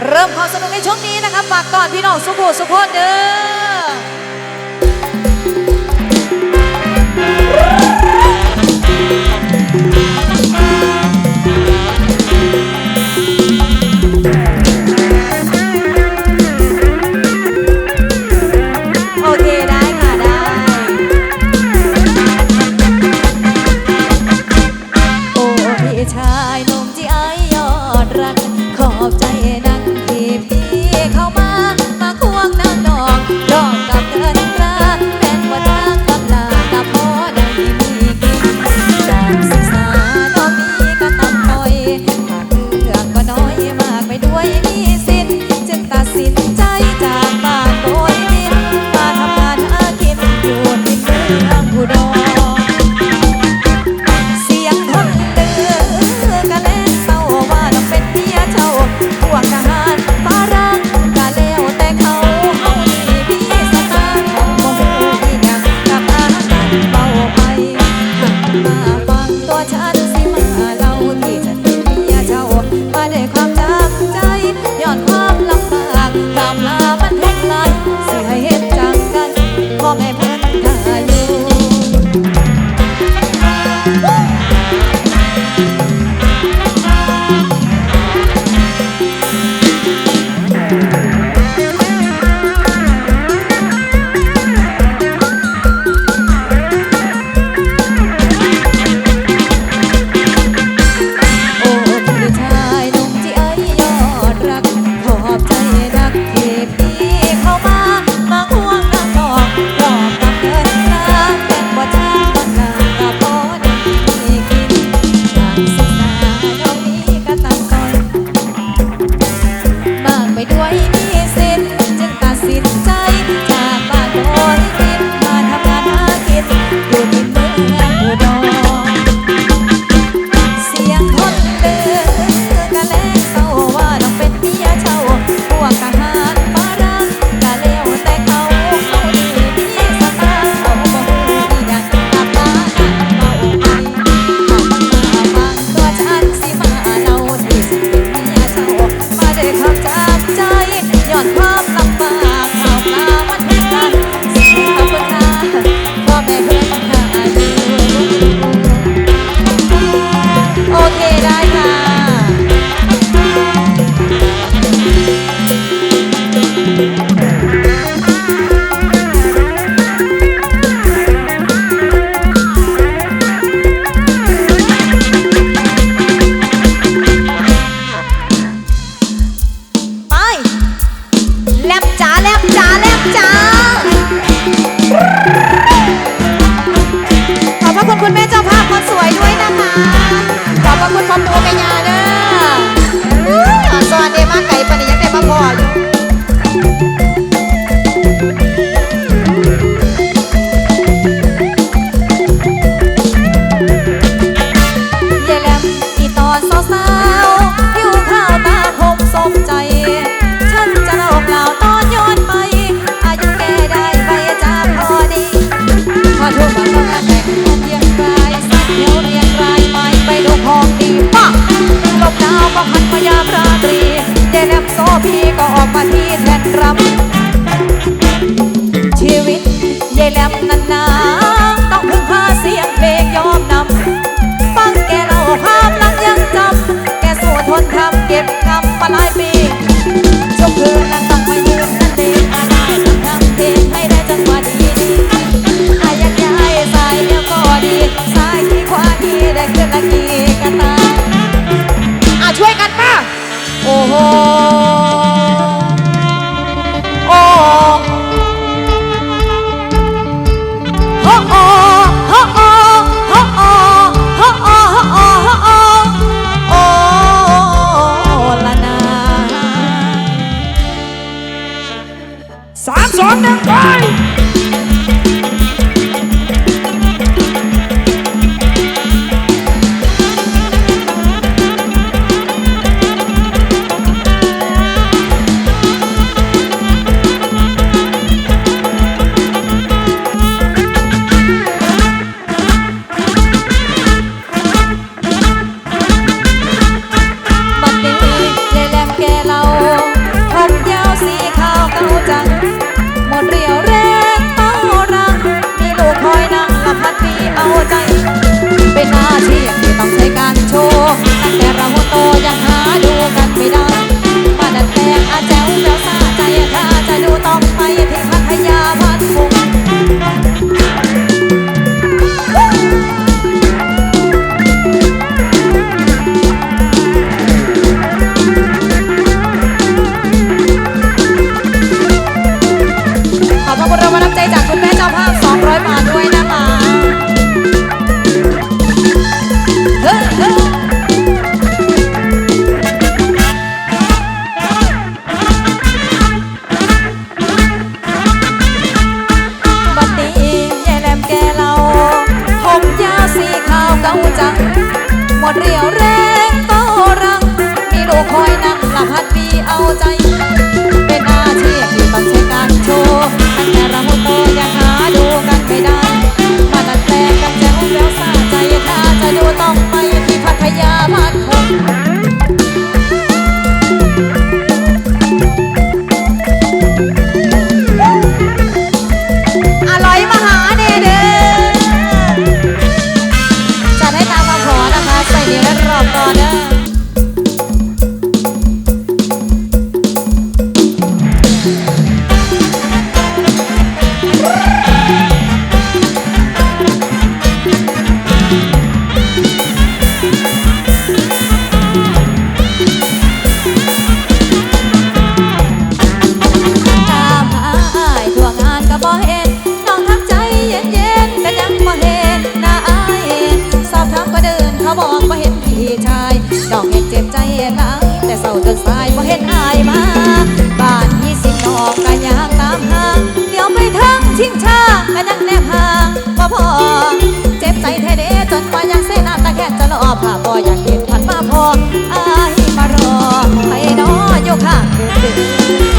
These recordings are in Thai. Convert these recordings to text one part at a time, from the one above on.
เริ่มความสนุกในช่วงนี้นะคะฝากก่อนพี่น้องสุขุสุขคนเด้อ たいた。 จะรอผ้าพออยากเห็นพันมาพออายมารอให้น้ออยู่ข้างคือ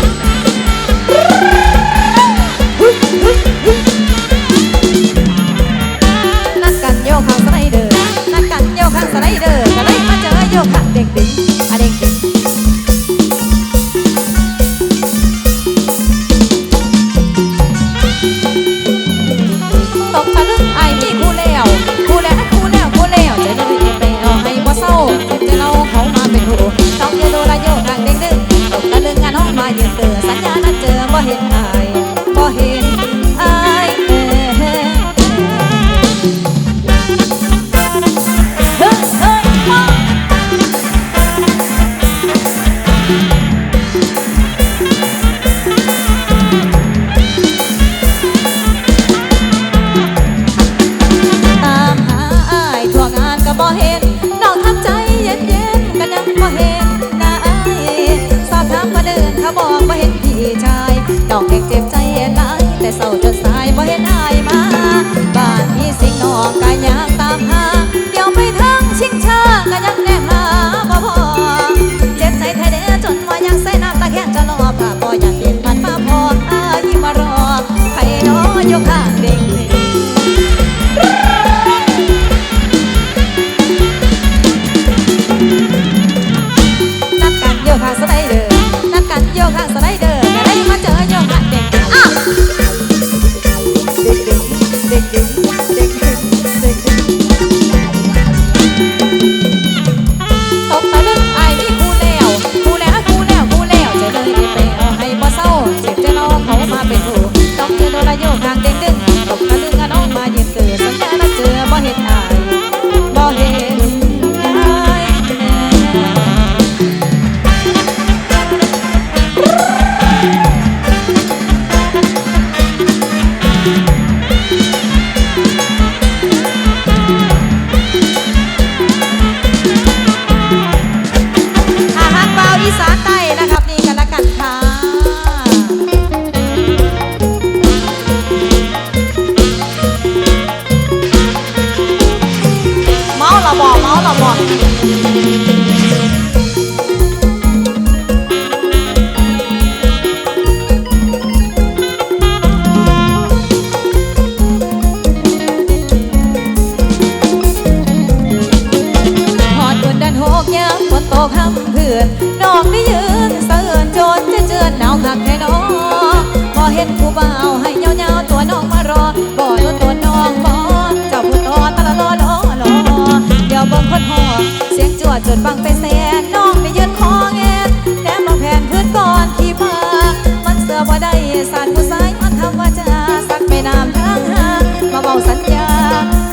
สัญญา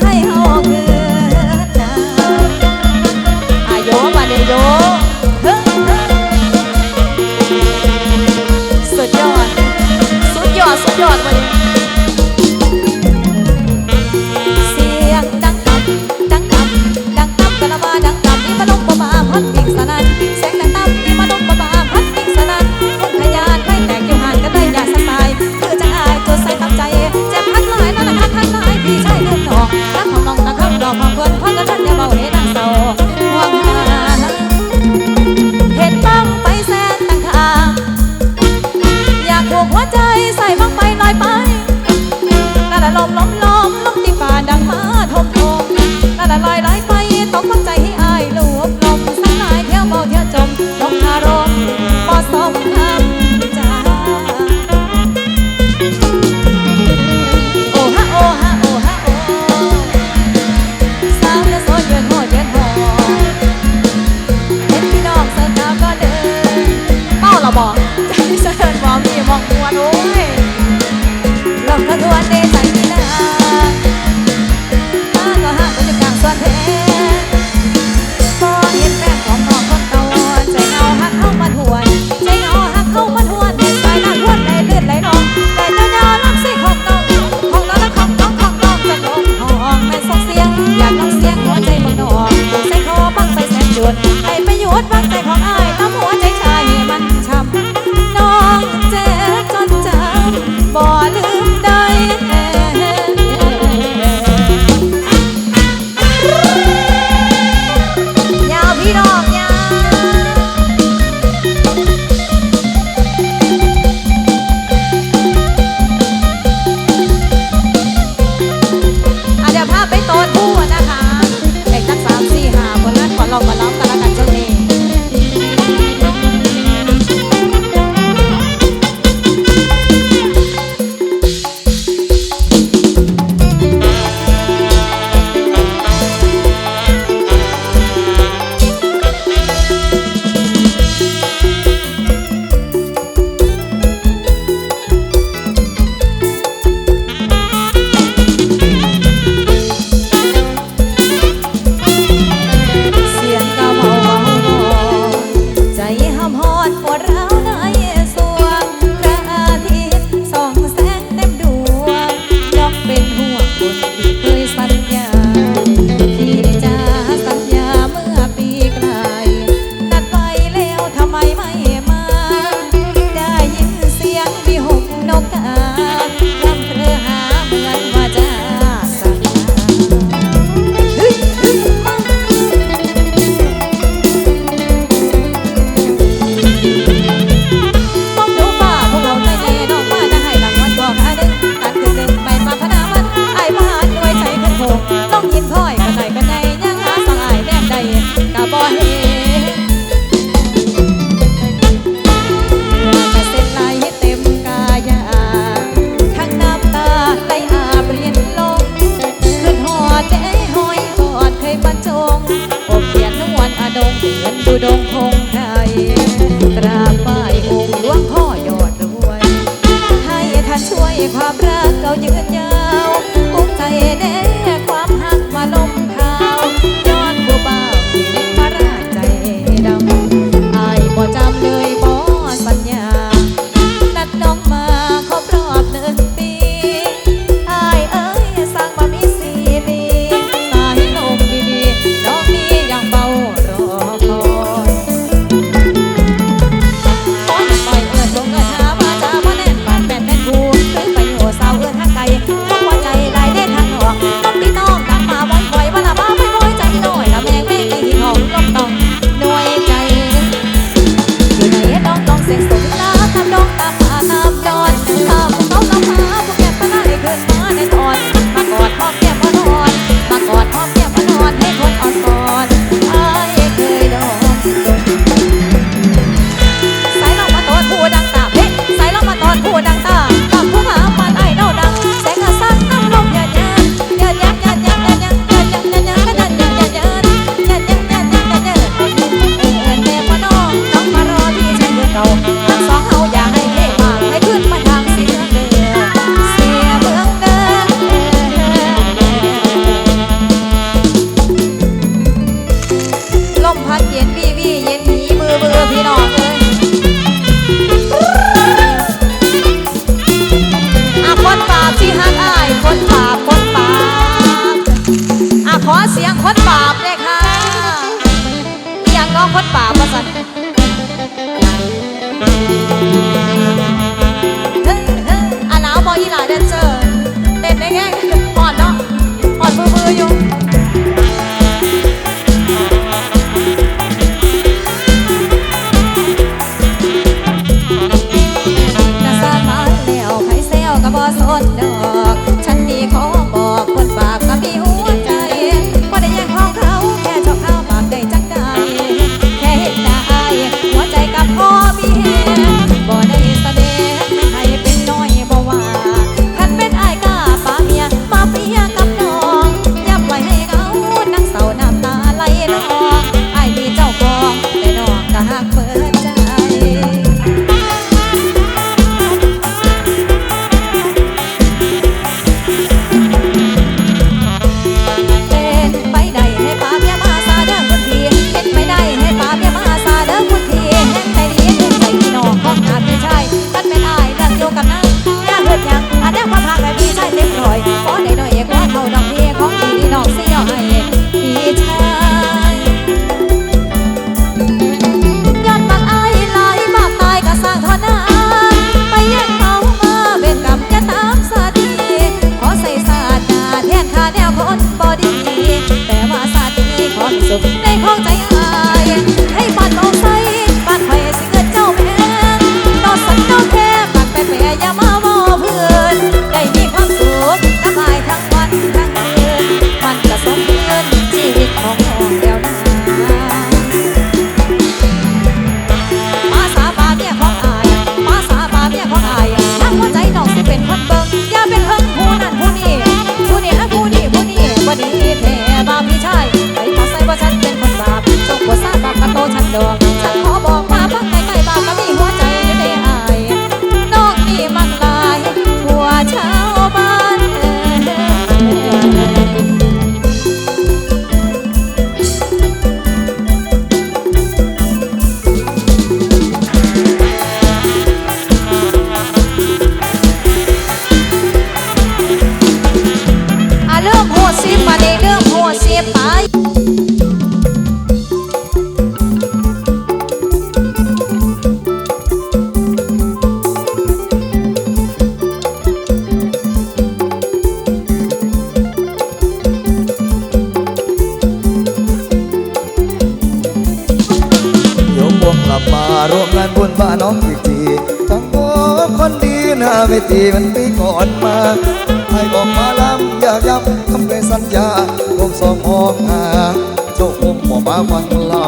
ให้เฮาเกิดนาอาโยมาเดโยเฮ้สุดยอด สุดยอด สุดยอดมาเด ดวางใจของไอ ดอก ร่วมงานบุญบ้านน้องอีกทีต้องโอ้คนดีหน้าเวทีมันปีก่อนมาให้บอกมาลำอยากย้ำคำเป็นสัญญาลมสองมองหาโจกผมบอมาฟังลำ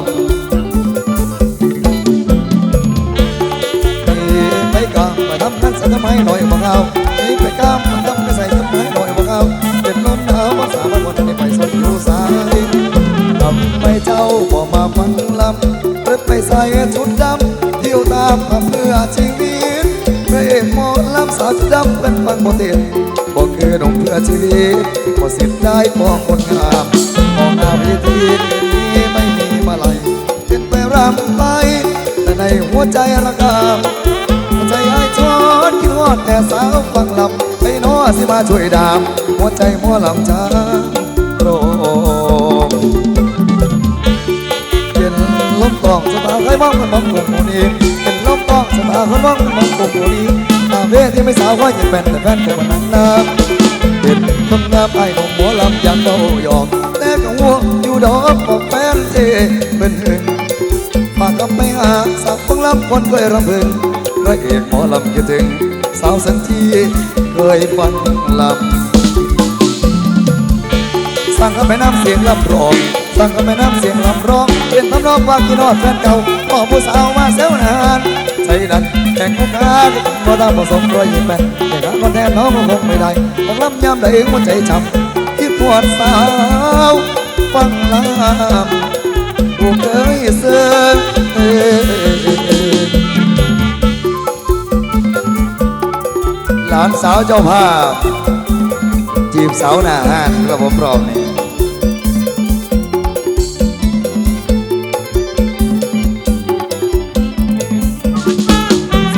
ไปกางไปทำนั้นใส่ทำไมหน่อย อชีวิตพระเอกหมอลำสาวชุดดำเป็นฟังบ่ติดบ่คือหนุ่มเพื่อชีวิตบ่สิทธิ์ได้มอคนงามมองหน้าเวทีนี้ไม่มีมาลัยเป็นไปรำไปแต่ในหัวใจระกำใจไอ้ชอนคิดฮอดแต่สาวฟังลำไอ้น้อสิมาช่วยดาม หัวใจหมัวลำช้าโปรเป็นลมกองสตาร์ใครมองมันมองกลุ่มโมนีเอง สตาร์คนมองมันมองกลุ่มโมนีตาเวที่ไม่สาวว่าอยังเป็นแต่แฟนคนนั้นนะเป็นคนงามไอ้หนุ่มหมอลำยังเบาหยอกแต่ก็ห่วงอยู่ดอกบอกแฟนเจเป็นหนึ่งฝากกับไปหาสักฟังลำคนเคยรำพึงพระเอกหมอลำคิดถึง สาวสันทีเคยฟังลำสั่งกับไปน้ำเสียงลำร้องสั่งกับไปน้ำเสียงลำร้องเป็นทำนองว่ากินนอดแฟนเก่าพอผู้สาวมาเซลนาน นั้นแข่งกุกาก็ตามผสมรอยยิ้มแป้นแต่การคนแทนน้องก็คงไม่ได้ของลำยามใดหัวใจช้ำคิดปวดสาวฟังลำผู้เคยเสือหลานสาวเจ้าภาพจีบสาวหน้าห้านกับผมรอมนี่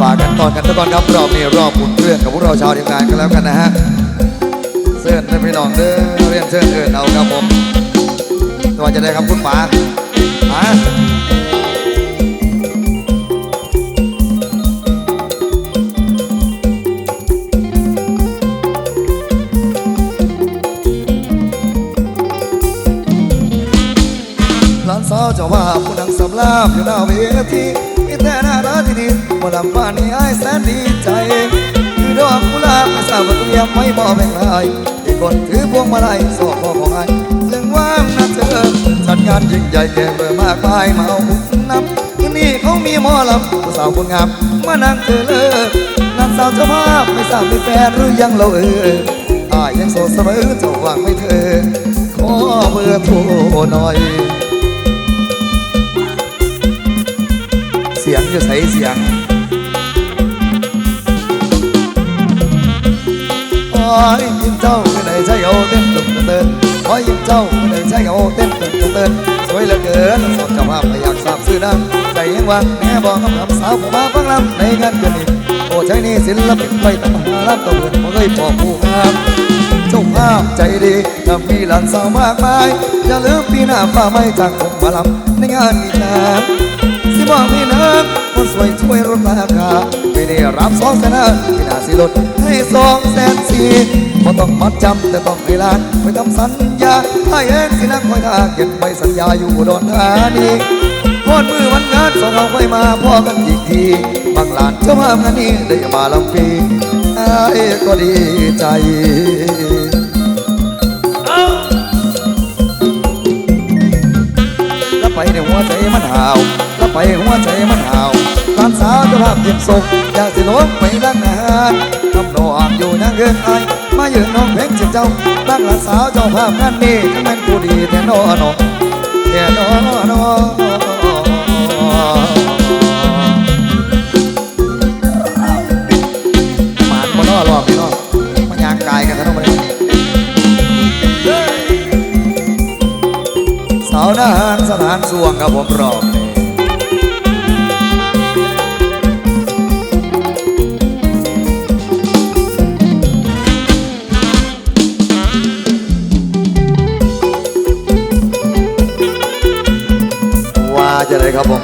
ากกันตอนกันทุกคนครับรอบนี้รอบบุญเรื่องกับพวกเราชาวทีมงานกันแล้วกันนะฮะเสื้อท่านพี่น้องเด้อเรียนเชิญเอินเอาครับผมตัวจะได้ครับคุณหมาหมาหลานสาวเจ้าว่าผู้นังสำลาบอยู่หน้าเว บ่ลำบ้านนี้ไอ้แสนดีใจคือดอกกุหลาบไม่ทราบว่าเตรียมไว้บ่แบ่งใครที่คนถือพวงมาลัยสอบพ่อของไอ้ยจึงว่างนะเธอจัดงานยิ่งใหญ่แก่เบอร์มากมายมาเอาบุญนำคืนนี้เขามีหมอลำผู้สาวคนงามมานั่งเธอเลิกนางสาวเจ้าภาพไม่ทราบมีแฟนหรือยังเราเอออายยังโสดเสมอเจ้าว่างไม่เธอขอเบอร์โทรหน่อยเสียงจะใส่เสียง อยยิ้มเจ้าไม่ได้ใช่เอาเต้นตึงเต้นโอ้ยยิ้มเจ้าไม่ได้ใช่เอาเต้นตึงเต้นสวยเหลือเกินสดเจ้าภาพอยากทราบซื้อนังใจยังว่างแม่บอกคำคำสาวผมมาฟังลำในงานเกินนี้โอ้ใช่นี่ศิลปินไปตั้งมหาลำตัวเบินบ่เคยพอผู้งามเจ้าภาพใจดีถ้ามีหลานสาวมากมายอย่าลืมปีหน้าฟ้าไม่จากผมมาลำในงานอีกนะสิบอกพี่นะคนสวยช่วยลดราคา ได้รับสองแสนพี่นาสิลดให้สองแสนสี่บ่ต้องมัดจำแต่ต้องให้ลานไปทำสัญญาให้เองสินักคอยท่าเก็บใบสัญญาอยู่อุดอนธานีพอดมือวันงานสองเราค่อยมาพ่อกันอีกทีบางลานเจ้าภาพงานนี้ได้มาลำปีไอ้ก็ดีใจแล้วไปในหัวใจมันหาวแล้วไปหัวใจมันหาวานสาวจะภาพเตรียมศพอยากสิลงไปดังนานทำนองอยู่ยังเกินไอมายืนน้องเพลงเจ็บเจ้าตั้งหลานสาวเจ้าภาพงานนี้ทั้งแม่นผู้ดีแต่นอนอแต่นอนอหมานบนนอรอบพี่น้องมันยางกายกันทั้งหมดสาวนาหารสถานสวงครับผมรอบนี้ จะได้ครับผม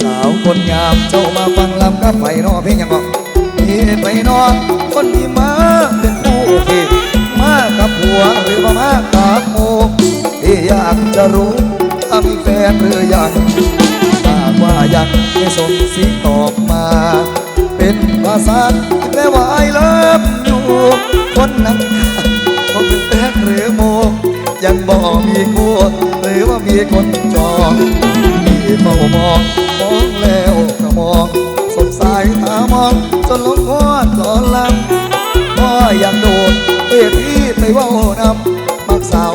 สาวคนงามเจ้ามาฟังลำกับไฟนอเพลงยังบอกมีไฟนอคนที่มาเป็นผู้พี่มากับผัวหรือว่ามากับโมที่อยากจะรู้ถ้ามีแฟนหรือยังหากว่ายังไม่สมสิตอบมา เป็นภาษาแม่ว่าไอเลิฟ คนนั้นคงเป็นแฟนหรือโมยังบ่มีคู่หรือว่ามีคนจองที่เฝ้ามองมองแล้วก็มองสงสัยตามองจนหลงหัวจนลำพ่อยากโดดเวทีไปว่านำมักสาว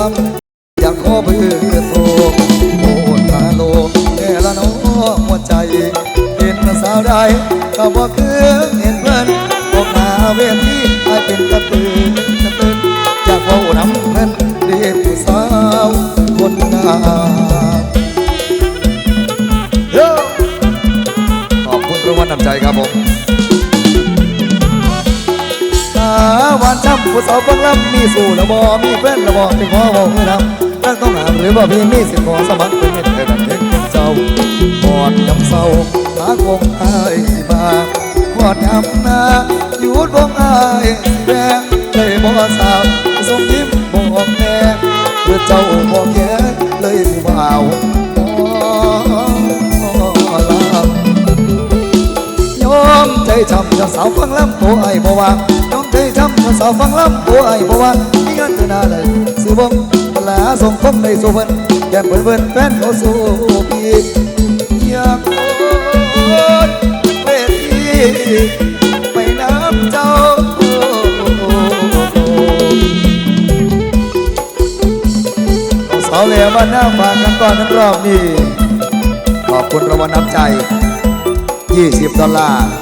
ลำอยากขอเบื่อโทรโอ้ตาโลแค่ละน้องหัวใจเห็นสาวใดก็บ่คือ ผู้สาวฟังลำมีสู่ละบอมีแฟนละบอที่ขอบอกให้นำตั้งต้องหามหรือว่าพี่มีสิทธิ์ขอสมัครเป็นเม็ดแต่ดังเด็กเป็นเศร้าหอดยำเศร้าหาคงอายสิมาหอดยำนาหยุดวงอายสิแบงเลยบ่สาวส่งยิ้มบอกแน่เพื่อเจ้าบอกแก่เลยผู้บ่าวบ่ลายอมใจช้ำจะสาวฟังลำตัวไอ้บ่วายอ มใจช้ำจะสาวฟังลำตัวไอ้บ่ว่ามีเงินเท่านาเลยสิบ่ลาส่งคงในสู่เพิ่นแก้มเพิ่นเพิ่นแฟนเขาสู่พี่อยากโอนเวทีไปน้ำเจ้าเอสาวเหลวมาหน้าฝากกันก่อนนั้นรอบนี้ขอบคุณรางวัลน้ำใจ 20 ดอลลาร์